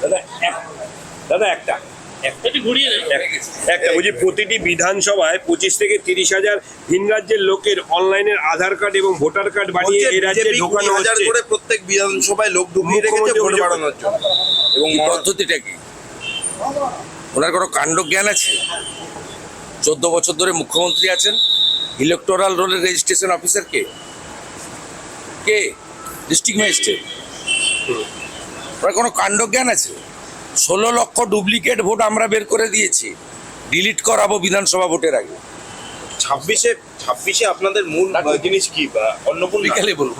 দাদা এক- দাদা একটা একটু ঘুরিয়ে একটা বলছি প্রতিটি বিধানসভায় পঁচিশ থেকে তিরিশ হাজার ভিন রাজ্যের লোকের অনলাইনের আধার কার্ড এবং ভোটার কার্ড বানিয়ে এই রাজ্যে ঢোকানো হচ্ছে। করে প্রত্যেক বিধানসভায় লোক ঢুকিয়ে রেখেছে ভোট বাড়ানোর জন্য। এবং পদ্ধতিটা কি? ওনার কোনো কাণ্ড জ্ঞান আছে? চোদ্দ বছর ধরে মুখ্যমন্ত্রী আছেন ইলেকটোরাল রোলের রেজিস্ট্রেশন অফিসার কে? কে? ডিস্ট্রিক্ট ম্যাজিস্ট্রেট ওনার কোনো কাণ্ড জ্ঞান আছে? ষোলো লক্ষ ডুপ্লিকেট ভোট আমরা বের করে দিয়েছি। ডিলিট করাবো বিধানসভা ভোটের আগে। ছাব্বিশে ছাব্বিশে আপনাদের মূল জিনিস কি? বা অন্য বিকালে বলব।